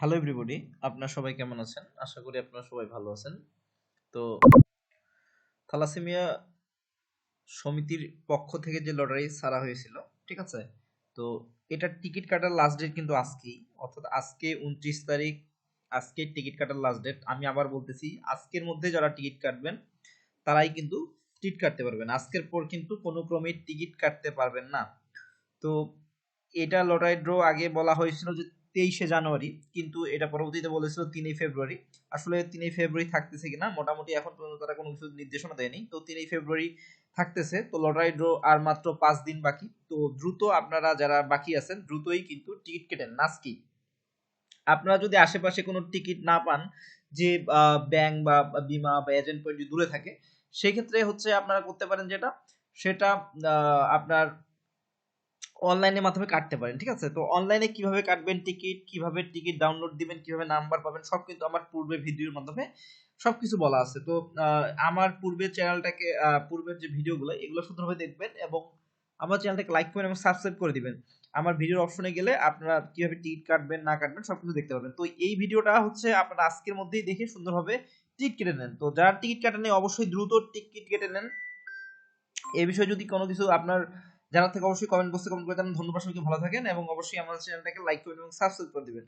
Hello everybody আপনারা সবাই কেমন আছেন? আশা করি আপনারা সবাই ভালো আছেন। তো, থ্যালাসেমিয়া সমিতির পক্ষ থেকে যে লটারি ছাড়া হয়েছিল, ঠিক আছে? তো, এটার টিকিট কাটার লাস্ট ডেট কিন্তু আজকেই, অর্থাৎ আজকে উনত্রিশ তারিখ, আজকে টিকিট কাটার লাস্ট ডেট আমি আবার বলতেছি, আজকের মধ্যে যারা টিকিট কাটবেন, তারাই কিন্তু টিকিট কাটতে পারবেন। আজকের পর কিন্তু কোনো ক্রমে টিকিট কাটতে পারবেন না। তো এটা লটারি ড্র আগে বলা হয়েছিল যে তেইশে জানুয়ারি, কিন্তু এটা পরবর্তীতে বলেছিল তিনই ফেব্রুয়ারি। আসলে তিনই ফেব্রুয়ারি থাকতেছে কিনা, মোটামুটি এখন পর্যন্ত তারা কোনো কিছু নির্দেশনা দেয়নি। তো তিনই ফেব্রুয়ারি থাকতেছে, তো লটারি ড্র আর মাত্র পাঁচ দিন বাকি। তো দ্রুত আপনারা যারা বাকি আছেন, দ্রুতই কিন্তু টিকিট কেটেন। নাসকি আপনারা যদি আশেপাশে কোনো টিকিট না পান, যে ব্যাংক বা বিমা বা এজেন্ট পয়েন্ট যদি দূরে থাকে সেই ক্ষেত্রে হচ্ছে আপনারা করতে পারেন যেটা, সেটা আপনার অনলাইনের মাধ্যমে কাটতে পারেন, ঠিক আছে? তো অনলাইনে কীভাবে কাটবেন টিকিট কীভাবে টিকিট ডাউনলোড দিবেন, কীভাবে নাম্বার পাবেন, সব কিন্তু আমার পূর্বে ভিডিওর মাধ্যমে সবকিছু বলা আছে। তো আমার পূর্বের চ্যানেলটাকে পূর্বের যে ভিডিওগুলো এগুলো সুন্দরভাবে দেখবেন এবং আমার চ্যানেলটাকে লাইক করবেন এবং সাবস্ক্রাইব করে দিবেন। আমার ভিডিওর অপশনে গেলে আপনারা কীভাবে টিকিট কাটবেন, না কাটবেন সবকিছু দেখতে পাবেন তো এই ভিডিওটা হচ্ছে আপনারা আজকের মধ্যেই দেখে সুন্দরভাবে টিকিট কেটে নেন। তো যারা টিকিট কাটে কাটেন অবশ্যই দ্রুত টিকিট কেটে নেন। এ বিষয়ে যদি কোনো কিছু আপনার জানার থেকে, অবশ্যই কমেন্ট বক্সে কমেন্ট করে দেন। ধন্যবাদ সবাইকে, ভালো থাকেন এবং অবশ্যই আমার চ্যানেলটাকে লাইক করবেন এবং সাবস্ক্রাইব করে দিবেন।